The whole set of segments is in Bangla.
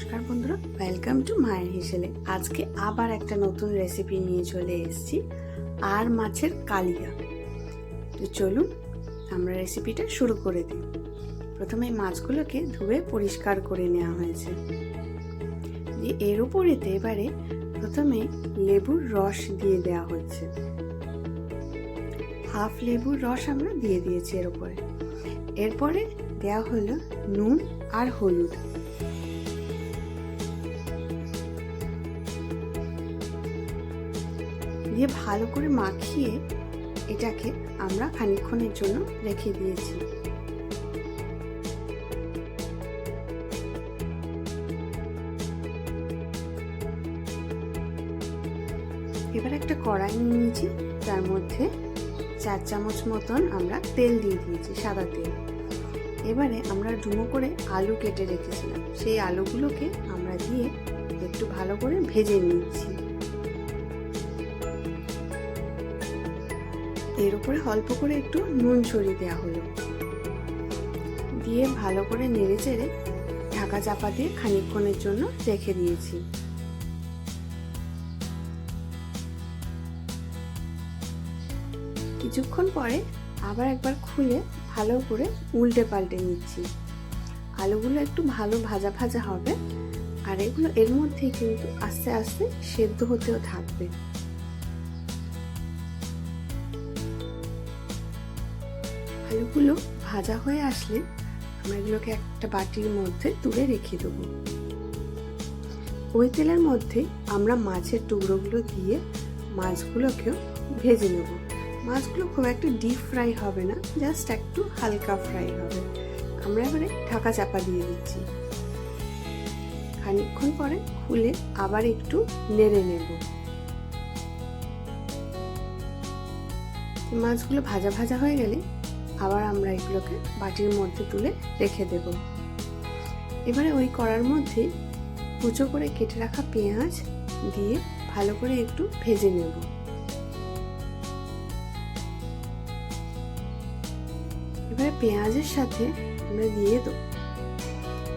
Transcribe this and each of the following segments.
নমস্কার বন্ধুরা ওয়েলকাম টু মায়ের হিসেলে। আজকে আবার একটা নতুন রেসিপি নিয়ে চলে এসেছি, আর মাছের কালিয়া। তো চলুন, আমরা রেসিপিটা শুরু করে দিই। প্রথমে মাছগুলোকে ধুয়ে পরিষ্কার করে নেওয়া হয়েছে। দিয়ে এর উপরেতে এবারে প্রথমে লেবুর রস দিয়ে দেওয়া হচ্ছে। হাফ লেবুর রস আমরা দিয়ে দিয়েছি এর উপরে। এরপরে দেওয়া হলো নুন আর হলুদ। দিয়ে ভালো করে মাখিয়ে এটাকে আমরা খানিক্ষণের জন্য রেখে দিয়েছি। এবার একটা কড়াই নিয়ে নিয়েছি তার মধ্যে চার চামচ মতন আমরা তেল দিয়ে দিয়েছি, সাদা তেল। এবারে আমরা ডুমো করে আলু কেটে রেখেছিলাম। সেই আলুগুলোকে আমরা দিয়ে একটু ভালো করে ভেজে নিচ্ছি। এর উপরে অল্প করে একটু নুন ছড়িয়ে দেওয়া হলো। দিয়ে ভালো করে নেড়ে চেড়ে ঢাকা চাপা দিয়ে খানিকক্ষণের জন্য রেখে দিয়েছি। কিছুক্ষণ পরে আবার একবার খুলে ভালো করে উল্টে পাল্টে নিচ্ছি। আলুগুলো একটু ভালো ভাজা ভাজা হবে, আর এগুলো এর মধ্যেই কিন্তু আস্তে আস্তে সেদ্ধ হতেও থাকবে। আলুগুলো ভাজা হয়ে আসলে আমরা এগুলোকে একটা বাটির মধ্যে তুলে রেখে দেবো। ওই তেলের মধ্যে আমরা মাছের টুকরোগুলো দিয়ে মাছগুলোকেও ভেজে নেব। মাছগুলো খুব একটা ডিপ ফ্রাই হবে না জাস্ট একটু হালকা ফ্রাই হবে। আমরা এবারে ঢাকা চাপা দিয়ে দিচ্ছি। খানিকক্ষণ পরে খুলে আবার একটু নেড়ে নেব। মাছগুলো ভাজা ভাজা হয়ে গেলে আবার আমরা এগুলোকে বাটির মধ্যে তুলে রেখে দেব। এবারে ওই কড়ার মধ্যে কুচো করে কেটে রাখা পেঁয়াজ দিয়ে ভালো করে একটু ভেজে নেব। এবারে পেঁয়াজের সাথে আমরা দিয়ে দেবো।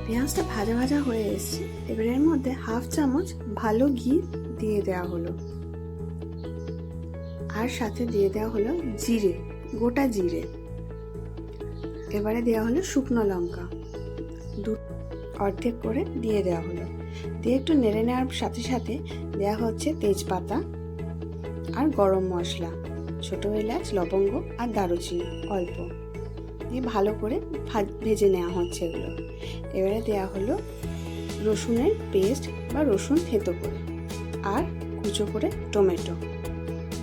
পেঁয়াজটা ভাজা ভাজা হয়ে এসছে। এবার এর মধ্যে হাফ চামচ ভালো ঘি দিয়ে দেওয়া হলো। আর সাথে দিয়ে দেওয়া হলো জিরে, গোটা জিরে। এবারে দেওয়া হলো শুকনো লঙ্কা। দু অর্ধেক করে দিয়ে দেওয়া হলো। দিয়ে একটু নেড়ে নেওয়ার সাথে সাথে দেওয়া হচ্ছে তেজপাতা আর গরম মশলা, ছোটো এলাচ, লবঙ্গ আর দারুচিনি, অল্প। দিয়ে ভালো করে ভেজে নেওয়া হচ্ছে এগুলো। এবারে দেওয়া হলো রসুনের পেস্ট বা রসুন থেতো করে আর কুচো করে টমেটো।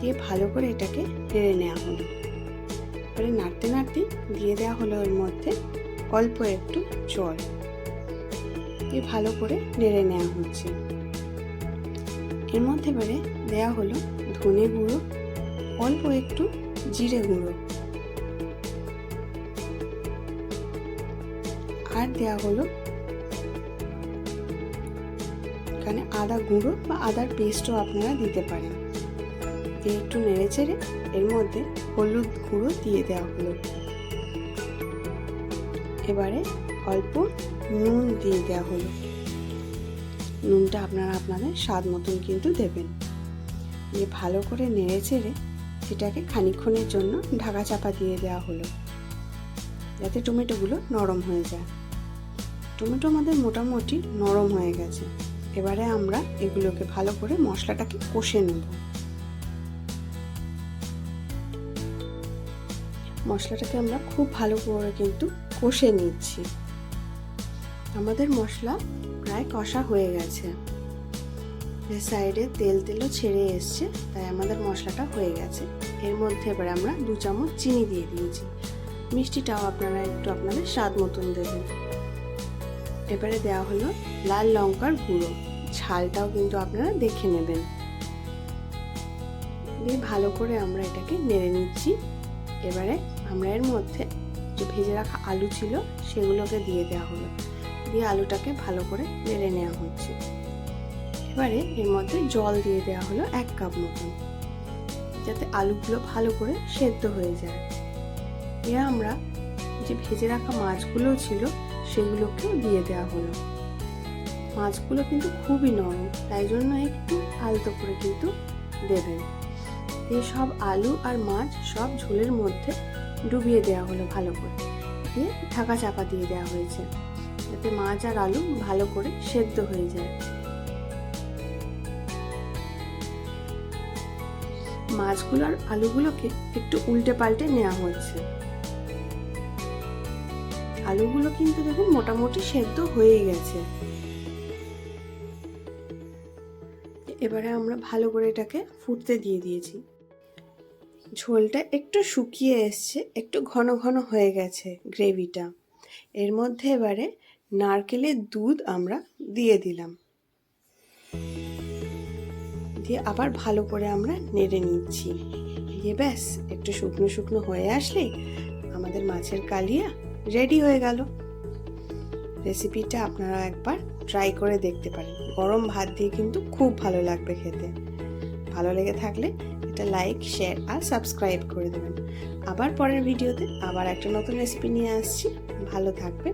দিয়ে ভালো করে এটাকে নেড়ে নেওয়া হলো। এবারে নাড়তে নাড়তে দিয়ে দেওয়া হলো এর মধ্যে অল্প একটু জল। দিয়ে ভালো করে নেড়ে নেওয়া হচ্ছে। এর মধ্যে এবারে দেওয়া হলো ধনে গুঁড়ো, অল্প একটু জিরে গুঁড়ো। আর দেওয়া হলো এখানে আদা গুঁড়ো বা আদার পেস্টও আপনারা দিতে পারেন। দিয়ে একটু নেড়ে চেড়ে এর মধ্যে হলুদ গুঁড়ো দিয়ে দেওয়া হলো। এবারে অল্প নুন দিয়ে দেওয়া হলো। নুনটা আপনারা আপনাদের স্বাদ মতন কিন্তু দেবেন। দিয়ে ভালো করে নেড়ে চেড়ে সেটাকে খানিক্ষণের জন্য ঢাকা চাপা দিয়ে দেওয়া হলো। যাতে টমেটোগুলো নরম হয়ে যায়। টমেটো আমাদের মোটামুটি নরম হয়ে গেছে। এবারে আমরা এগুলোকে ভালো করে মশলাটাকে কষে নেব। মশলাটাকে আমরা খুব ভালো করে কিন্তু কষে নিচ্ছি। আমাদের মশলা প্রায় কষা হয়ে গেছে। সাইডে তেল তেলও ছেড়ে এসছে, তাই আমাদের মশলাটা হয়ে গেছে। এর মধ্যে এবারে আমরা দু চামচ চিনি দিয়ে দিয়েছি। মিষ্টিটাও আপনারা একটু আপনাদের স্বাদ মতন দেবেন। এবারে দেওয়া হলো লাল লঙ্কার গুঁড়ো। ঝালটাও কিন্তু আপনারা দেখে নেবেন। দিয়ে ভালো করে আমরা এটাকে নেড়ে নিচ্ছি। এবারে আমরা এর মধ্যে যে ভেজে রাখা আলু ছিল, সেগুলোকে দিয়ে দেওয়া হলো। দিয়ে আলুটাকে ভালো করে নেড়ে নেওয়া হচ্ছে। এবারে এর মধ্যে জল দিয়ে দেওয়া হলো এক কাপ মতন, যাতে আলুগুলো ভালো করে সেদ্ধ হয়ে যায়। এ আমরা যে ভেজে রাখা মাছগুলো ছিল, সেগুলোকেও দিয়ে দেওয়া হলো। মাছগুলো কিন্তু খুবই নরম, তাই জন্য একটু আলতো করে কিন্তু দেবেন। দিয়ে সব আলু আর মাছ সব ঝোলের মধ্যে ডুবিয়ে দেওয়া হলো ভালো করে। দিয়ে ঢাকা চাপা দিয়ে দেওয়া হয়েছে। যাতে মাছ আর আলু ভালো করে সেদ্ধ হয়ে যায়। মাছগুলো আর আলুগুলোকে একটু উল্টে পাল্টে নেওয়া হচ্ছে। আলুগুলো কিন্তু দেখুন মোটামুটি সেদ্ধ হয়ে গেছে। এবারে আমরা ভালো করে এটাকে ফুটতে দিয়ে দিয়েছি। ঝোলটা একটু শুকিয়ে এসছে, একটু ঘন ঘন হয়ে গেছে গ্রেভিটা। এর মধ্যে এবারে নারকেলের দুধ আমরা দিয়ে দিলাম। দিয়ে আবার ভালো করে আমরা নেড়ে নিচ্ছি। দিয়ে ব্যাস, একটু শুকনো শুকনো হয়ে আসলেই আমাদের মাছের কালিয়া রেডি হয়ে গেল। রেসিপিটা আপনারা একবার ট্রাই করে দেখতে পারেন। গরম ভাত দিয়ে কিন্তু খুব ভালো লাগবে খেতে। ভালো লেগে থাকলে এটা লাইক শেয়ার আর সাবস্ক্রাইব করে দেবেন। আবার পরের ভিডিওতে আবার একটা নতুন রেসিপি নিয়ে আসছি। ভালো থাকবেন